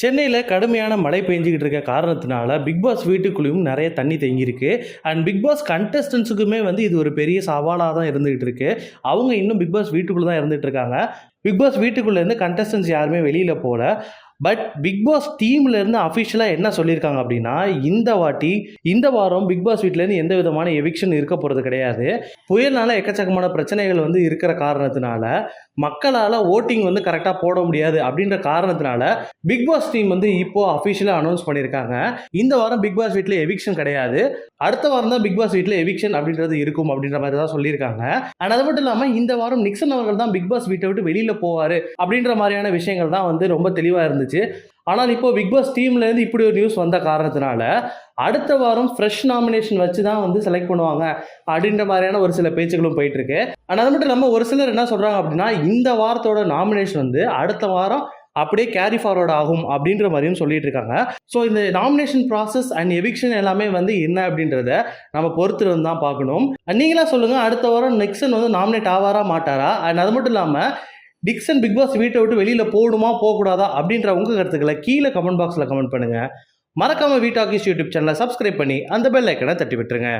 சென்னையில் கடுமையான மழை பெஞ்சிக்கிட்டு இருக்க காரணத்தினால பிக் பாஸ் வீட்டுக்குள்ளேயும் நிறைய தண்ணி தேங்கியிருக்கு. அண்ட் பிக் பாஸ் கண்டஸ்டன்ஸுக்குமே வந்து இது ஒரு பெரிய சவாலாக தான் இருந்துகிட்டு இருக்கு. அவங்க இன்னும் பிக்பாஸ் வீட்டுக்குள்ளே தான் இருந்துகிட்டு இருக்காங்க. பிக் பாஸ் வீட்டுக்குள்ளேருந்து கண்டஸ்டன்ஸ் யாருமே வெளியில் போகல பட் பிக் பாஸ் டீம்லேருந்து அஃபிஷியலாக என்ன சொல்லியிருக்காங்க அப்படின்னா இந்த வாட்டி இந்த வாரம் பிக் பாஸ் வீட்டிலேருந்து எந்த விதமான எவிக்ஷன் இருக்க போகிறது கிடையாது. புயல்னால எக்கச்சக்கமான பிரச்சனைகள் வந்து இருக்கிற காரணத்தினால மக்களால் ஓட்டிங் வந்து கரெக்டாக போட முடியாது அப்படின்ற காரணத்தினால பிக் பாஸ் டீம் வந்து இப்போ அஃபிஷியலாக அனௌன்ஸ் பண்ணியிருக்காங்க. இந்த வாரம் பிக் பாஸ் வீட்டில் எவிக்ஷன் கிடையாது. அடுத்த வாரம் தான் பிக் பாஸ் வீட்டில் எவிக்ஷன் அப்படின்றது இருக்கும் அப்படின்ற மாதிரி தான் சொல்லியிருக்காங்க. அண்ட் அது மட்டும் இல்லாமல் இந்த வாரம் நிக்சன் அவர்கள் தான் பிக் பாஸ் வீட்டை விட்டு வெளியில் போவார் அப்படின்ற மாதிரியான விஷயங்கள் தான் வந்து ரொம்ப தெளிவாக இருந்துச்சு. ஆனால் இப்போ பிக் பாஸ் டீம்லேருந்து இப்படி ஒரு நியூஸ் வந்த காரணத்தினால அடுத்த வாரம் ஃப்ரெஷ் நாமினேஷன் வச்சு தான் வந்து செலக்ட் பண்ணுவாங்க அப்படின்ற மாதிரியான ஒரு சில பேச்சுகளும் போயிட்டுருக்கு. ஆனால் அது மட்டும் இல்லாமல் ஒரு சிலர் என்ன சொல்கிறாங்க அப்படின்னா இந்த வாரத்தோட நாமினேஷன் வந்து அடுத்த வாரம் அப்படியே கேரி ஃபார்வர்ட் ஆகும் அப்படின்ற மாதிரியும் சொல்லிட்டு இருக்காங்க. ஸோ இந்த நாமினேஷன் ப்ராசஸ் அண்ட் எவிக்ஷன் எல்லாமே வந்து என்ன அப்படின்றத நம்ம பொறுத்திருந்து தான் பார்க்கணும். நீங்களா சொல்லுங்க அடுத்த வாரம் நெக்ஸன் வந்து நாமினேட் ஆவாரா மாட்டாரா? அண்ட் அது மட்டும் இல்லாமல் டிக்சன் பிக் பாஸ் வீட்டை விட்டு வெளியில் போகணுமா போகக்கூடாதா அப்படின்ற உங்கள் கருத்துக்களை கீழே கமெண்ட் பாக்ஸில் கமெண்ட் பண்ணுங்கள் மறக்காமல் வீட்டாக்கிஸ் யூடியூப் சேனலை சப்ஸ்கிரைப் பண்ணி அந்த பெல் ஐக்கனை தட்டி விட்டுருங்க.